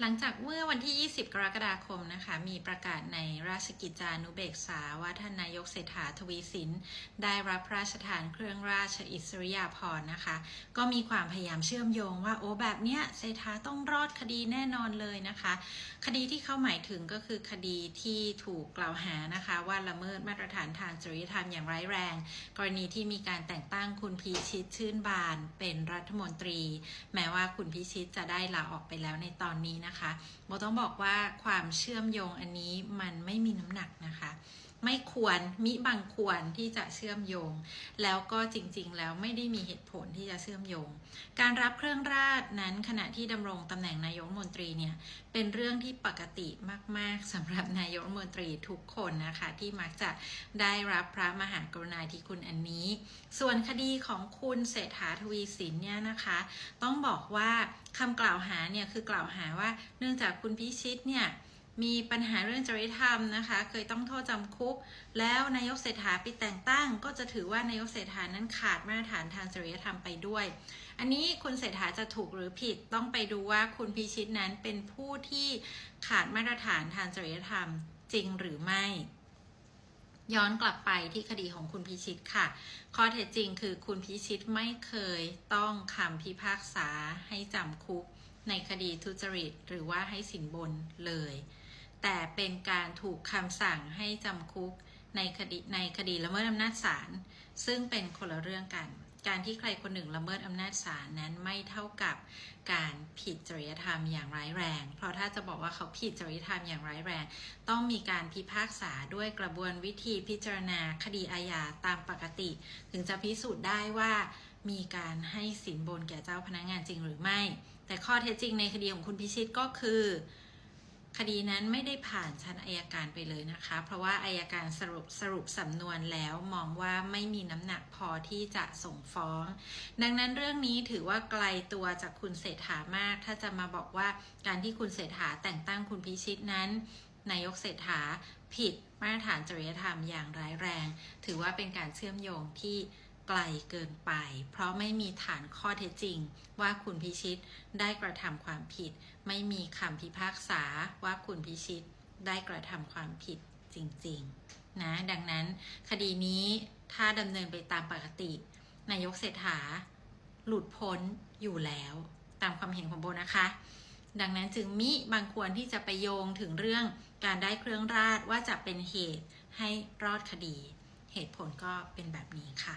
หลังจากเมื่อวันที่ 20 กรกฎาคมนะคะ มีประกาศในราชกิจจานุเบกษาว่าท่านนายกเศรษฐาทวีสิน ได้รับพระราชทานเครื่องราชอิสริยาภรณ์นะคะ ก็มีความพยายามเชื่อมโยงว่าโอ้แบบเนี้ยเศรษฐาต้องรอดคดีแน่นอนเลยนะคะ คดีที่เขาหมายถึงก็คือคดีที่ถูกกล่าวหานะคะ ว่าละเมิดมาตรฐานทางจริยธรรมอย่างร้ายแรง กรณีที่มีการแต่งตั้งคุณพีชิตชื่นบานเป็นรัฐมนตรี แม้ว่าคุณพิชิตจะได้ลาออกไปแล้วในตอนนี้นะคะโบต้องบอกว่าความเชื่อมโยงอันนี้มันไม่มีน้ำหนักนะคะ ไม่ควรมิบังควรที่จะเชื่อมโยง แล้วก็จริงๆ แล้วไม่ได้มีเหตุผลที่จะเชื่อมโยง การรับเครื่องราชนั้นขณะที่ดำรงตำแหน่งนายกมนตรีเนี่ยเป็นเรื่องที่ปกติมากๆสำหรับนายกมนตรีทุกคนนะคะที่มักจะได้รับพระมหากรุณาธิคุณอันนี้ ส่วนคดีของคุณเศรษฐาทวีสินเนี่ยนะคะ ต้องบอกว่า คำกล่าวหาเนี่ยคือกล่าวหาว่า เนื่องจากคุณพิชิตเนี่ยมีปัญหาเรื่องจริยธรรมนะคะ เคยต้องโทษจำคุก แล้วนายกเศรษฐาไปแต่งตั้ง ก็จะถือว่านายกเศรษฐานั้นขาดมาตรฐานทางจริยธรรมไปด้วย อันนี้คุณเศรษฐาจะถูกหรือผิดต้องไปดูว่าคุณพิชิตนั้นเป็นผู้ที่ขาดมาตรฐานทางจริยธรรมจริงหรือไม่ ย้อนกลับไปที่คดีของคุณพิชิตค่ะ ข้อเท็จจริงคือคุณพิชิตไม่เคยต้องคำพิพากษาให้จำคุกในคดีทุจริต หรือว่าให้สินบนเลย แต่เป็นการถูกคำสั่งให้จำคุกในคดีในคดีละเมิดอำนาจศาลซึ่งเป็นคนละเรื่องกัน การที่ใครคนหนึ่งละเมิดอำนาจศาลนั้นไม่เท่ากับการผิดจริยธรรมอย่างร้ายแรง เพราะถ้าจะบอกว่าเขาผิดจริยธรรมอย่างร้ายแรง ต้องมีการพิพากษาด้วยกระบวนวิธีพิจารณาคดีอาญาตามปกติ ถึงจะพิสูจน์ได้ว่ามีการให้สินบนแก่เจ้าพนักงานจริงหรือไม่ แต่ข้อเท็จจริงในคดีของคุณพิชิตก็คือ คดีนั้นไม่ได้ผ่านชั้นอายการไปเลยนะคะ เพราะว่าอายการสรุปสรุปสำนวนแล้วมองว่าไม่มีน้ำหนักพอที่จะส่งฟ้อง ดังนั้นเรื่องนี้ถือว่าไกลตัวจากคุณเศรษฐามาก ถ้าจะมาบอกว่าการที่คุณเศรษฐาแต่งตั้งคุณพิชิตนั้น นายกเศรษฐาผิดมาตรฐานจริยธรรมอย่างร้ายแรง ถือว่าเป็นการเชื่อมโยงที่ ไกลเกินไป เพราะไม่มีฐานข้อเท็จจริง ว่าคุณพิชิตได้กระทำความผิด ไม่มีคำพิพากษาว่าคุณพิชิตได้กระทำความผิดจริงๆนะดังนั้นคดีนี้ถ้าดำเนินไปตามปกติ นายกเศรษฐา หลุดพ้นอยู่แล้ว ตามความเห็นของโบนะคะ ดังนั้นจึงมิบางควรที่จะไปโยงถึงเรื่องการได้เครื่องราชว่าจะเป็นเหตุให้รอดคดี เหตุผลก็เป็นแบบนี้ค่ะ